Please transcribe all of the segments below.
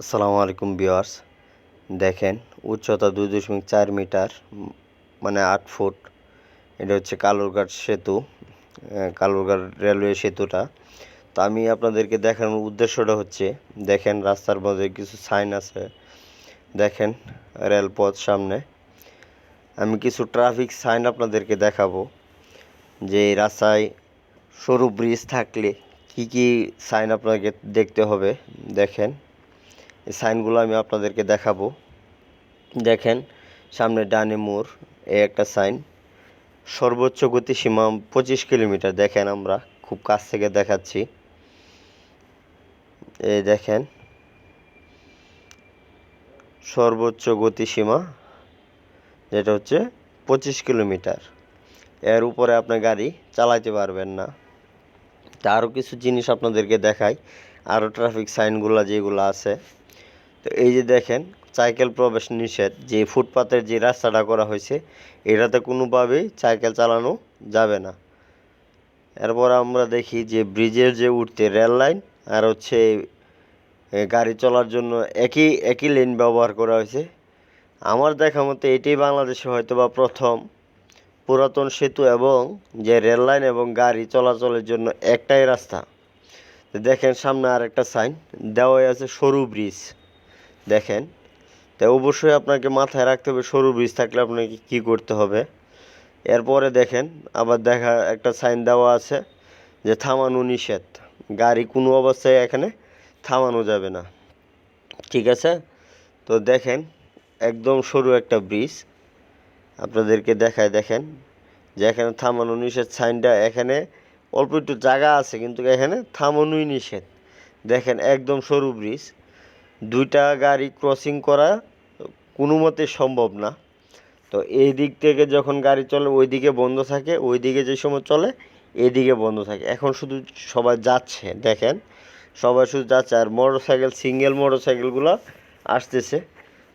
আসসালামু আলাইকুম ভিউয়ার্স। দেখেন উচ্চতা দুই দশমিক চার মিটার মানে আট ফুট। এটা হচ্ছে কালুরঘাট সেতু কালুরঘাট রেলওয়ে সেতুটা। তো আমি আপনাদেরকে দেখানোর উদ্দেশ্যটা হচ্ছে, দেখেন রাস্তার মধ্যে কিছু সাইন আছে। দেখেন রেলপথ সামনে। আমি কিছু ট্রাফিক সাইন আপনাদেরকে দেখাবো, যে রাস্তায় সরু ব্রিজ থাকলে কি কি সাইন আপনাকে দেখতে হবে। দেখেন এই সাইনগুলো আমি আপনাদেরকে দেখাবো। দেখেন, সামনে ডানে মোড়, এই একটা সাইন। সর্বোচ্চ গতিসীমা পঁচিশ কিলোমিটার, দেখেন আমরা খুব কাছ থেকে দেখাচ্ছি। এই দেখেন, সর্বোচ্চ গতিসীমা যেটা হচ্ছে পঁচিশ কিলোমিটার। এর উপরে আপনার গাড়ি চালাইতে পারবেন না। তা আরও কিছু জিনিস আপনাদেরকে দেখাই। আরও ট্রাফিক সাইনগুলো যেগুলো আছে। তো এই যে দেখেন সাইকেল প্রবেশ নিষেধ। যে ফুটপাতের যে রাস্তাটা করা হয়েছে, এটাতে কোনোভাবেই সাইকেল চালানো যাবে না। এরপর আমরা দেখি যে ব্রিজের যে উঠতে রেল লাইন আর হচ্ছে গাড়ি চলার জন্য একই একই লেন ব্যবহার করা হয়েছে। আমার দেখা মতে এটি বাংলাদেশে হয়তো বা প্রথম পুরাতন সেতু এবং যে রেল লাইন এবং গাড়ি চলাচলের জন্য একটাই রাস্তা। দেখেন সামনে আর একটা সাইন দেওয়াই আছে সরু ব্রিজ দেখেন। তাই অবশ্যই আপনাকে মাথায় রাখতে হবে, সরু ব্রিজ থাকলে আপনাকে কি করতে হবে। এরপরে দেখেন, আবার দেখা, একটা সাইন দেওয়া আছে যে থামানো নিষেধ। গাড়ি কোনো অবস্থায় এখানে থামানো যাবে না। ঠিক আছে? তো দেখেন, একদম সরু একটা ব্রিজ আপনাদেরকে দেখায় দেখেন, যে এখানে থামানো নিষেধ সাইনটা এখানে অল্প একটু জায়গা আছে, কিন্তু এখানে থামানোই নিষেধ। দেখেন, একদম সরু ব্রিজ দুইটা গাড়ি ক্রসিং করা কোনো মতে সম্ভব না। তো এই দিক থেকে যখন গাড়ি চলে ওই দিকে বন্ধ থাকে ওই দিকে যে সময় চলে, এদিকে বন্ধ থাকে। এখন শুধু সবাই যাচ্ছে, দেখেন, সবাই শুধু যাচ্ছে, আর মোটর সাইকেল সিঙ্গেল মোটর সাইকেলগুলো আসতেছে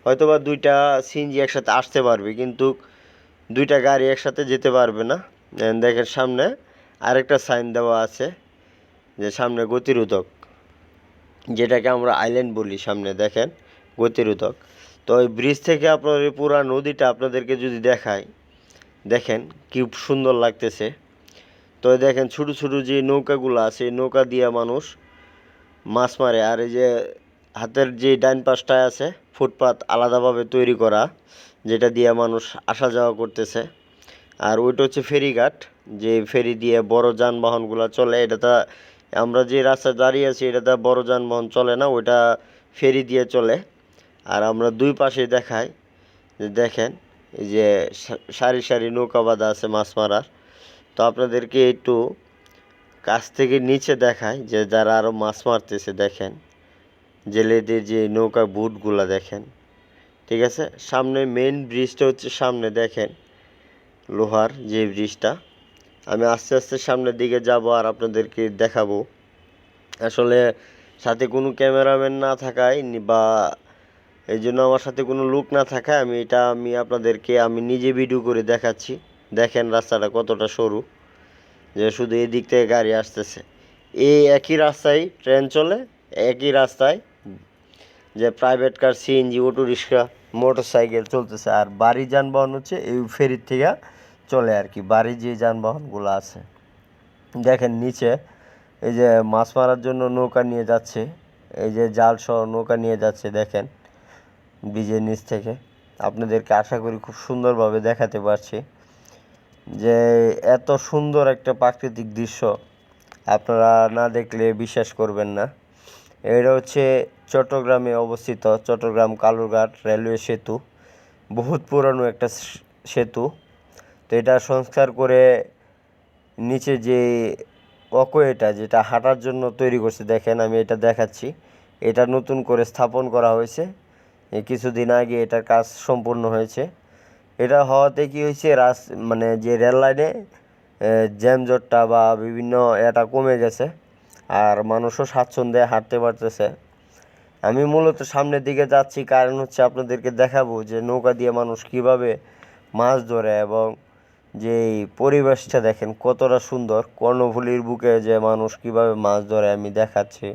হয়তো বা দুইটা সিএনজি একসাথে আসতে পারবে, কিন্তু দুইটা গাড়ি একসাথে যেতে পারবে না। দেখেন সামনে আরেকটা সাইন দেওয়া আছে, যে সামনে গতিরোধক। যেটাকে আমরা আইল্যান্ড বলি সামনে, দেখেন, গতিরোধক। তো ওই ব্রিজ থেকে আপনার এই পুরা নদীটা আপনাদেরকে যদি দেখায় দেখেন কি সুন্দর লাগতেছে। তো দেখেন ছোটো ছোটো যে নৌকাগুলো আছে নৌকা দিয়ে মানুষ মাছ মারে। আর এই যে হাতের যে ডাইন পাশটায় আছে, ফুটপাত আলাদাভাবে তৈরি করা, যেটা দিয়ে মানুষ আসা যাওয়া করতেছে। আর ওইটা হচ্ছে ফেরিঘাট, যে ফেরি দিয়ে বড় যানবাহনগুলো চলে, এটাতে আমরা যে রাস্তায় দাঁড়িয়ে আছি, এটাতে বড় যানবাহন চলে না, ওইটা ফেরি দিয়ে চলে। আর আমরা দুই পাশে দেখাই, যে দেখেন, এই যে সারি সারি নৌকা বাঁধা আছে মাছ মারার। তো আপনাদেরকে একটু কাছ থেকে নিচে দেখায় যে যারা আরও মাছ মারতেছে, দেখেন, জেলেদের যে নৌকা বুটগুলা, দেখেন, ঠিক আছে? সামনে মেন ব্রিজটা হচ্ছে সামনে, দেখেন, লোহার যে ব্রিজটা আমি আস্তে আস্তে সামনের দিকে যাব আর আপনাদেরকে দেখাবো। আসলে সাথে কোনো ক্যামেরাম্যান না থাকায় বা এই জন্য আমার সাথে কোনো লোক না থাকায় আমি এটা আমি আপনাদেরকে আমি নিজে ভিডিও করে দেখাচ্ছি। দেখেন রাস্তাটা কতটা সরু, যে শুধু এই দিক থেকে গাড়ি আসতেছে। এই একই রাস্তায় ট্রেন চলে, একই রাস্তায় যে private car CNG auto rickshaw motorcycle চলতেছে। আর বাড়ি যানবাহন হচ্ছে এই ফেরির থেকে চলে আর কি, বাড়ি যে যানবাহনগুলো আছে। দেখেন নিচে এই যে মাছ মারার জন্য নৌকা নিয়ে যাচ্ছে, এই যে জাল সহ নৌকা নিয়ে যাচ্ছে, দেখেন ব্রিজের নিচ থেকে। আপনাদেরকে আশা করি খুব সুন্দরভাবে দেখাতে পারছি যে এত সুন্দর একটা প্রাকৃতিক দৃশ্য আপনারা না দেখলে বিশ্বাস করবেন না। এটা হচ্ছে চট্টগ্রামে অবস্থিত চট্টগ্রাম কালুরঘাট রেলওয়ে সেতু, বহুত পুরানো একটা সেতু। তো এটা সংস্কার করে নিচে যে অকোয়েটা যেটা হাঁটার জন্য তৈরি করছে, দেখেন আমি এটা দেখাচ্ছি। এটা নতুন করে স্থাপন করা হয়েছে। কিছুদিন আগে এটার কাজ সম্পূর্ণ হয়েছে। এটা হওয়াতে কি হয়েছে, রাস মানে যে রেল লাইনে জ্যামজটটা বা বিভিন্ন এটা কমে গেছে আর মানুষও স্বাচ্ছন্দ্যে হাঁটতে পারতেছে। আমি মূলত সামনের দিকে যাচ্ছি, কারণ হচ্ছে আপনাদেরকে দেখাবো যে নৌকা দিয়ে মানুষ কীভাবে মাছ ধরে এবং যে এই পরিবেশটা দেখেন কতটা সুন্দর। কর্ণফুলির বুকে যে মানুষ কীভাবে মাছ ধরে আমি দেখাচ্ছি।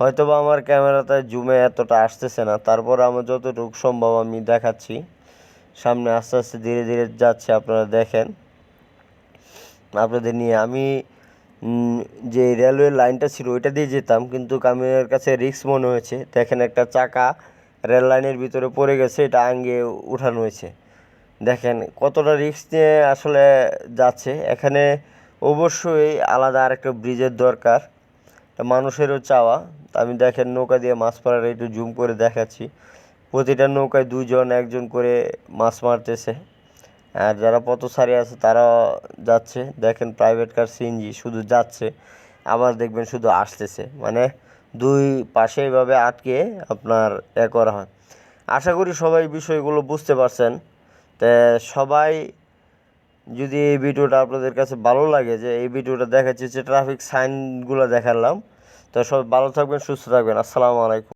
হয়তো বা আমার ক্যামেরাতে জুমে এতটা আসতেছে না, তারপর আমার যতটুকু সম্ভব আমি দেখাচ্ছি। সামনে আস্তে আস্তে ধীরে ধীরে যাচ্ছে, আপনারা দেখেন। আপনাদের নিয়ে আমি যে রেলওয়ে লাইনটা ছিল ওইটা দিয়ে যেতাম, কিন্তু আমার কাছে রিস্ক মনে হয়েছে। দেখেন একটা চাকা রেল লাইনের ভিতরে পড়ে গেছে, এটা আঙ্গে উঠানো হয়েছে। দেখেন, কতটা রিস্ক নিয়ে আসলে যাচ্ছে। এখানে অবশ্যই আলাদা আরেকটা ব্রিজের দরকার। মানুষেরও চাওয়া। আমি দেখেন, নৌকা দিয়ে মাছ মারার একটু জুম করে দেখাচ্ছি। প্রতিটা নৌকায় দুজন একজন করে মাছ মারতেছে। আর যারা পথচারী আছে তারা যাচ্ছে। দেখেন প্রাইভেট কার সিএনজি শুধু যাচ্ছে, আবার দেখবেন শুধু আসতেছে। মানে দুই পাশে এইভাবে আটকে আপনার এ করা হয়। আশা করি সবাই বিষয়গুলো বুঝতে পারছেন। তা সবাই যদি এই ভিডিওটা আপনাদের কাছে ভালো লাগে, যে এই ভিডিওটা দেখাচ্ছি যে ট্রাফিক সাইনগুলো দেখালাম, তো সবাই ভালো থাকবেন, সুস্থ থাকবেন। আসসালামু আলাইকুম।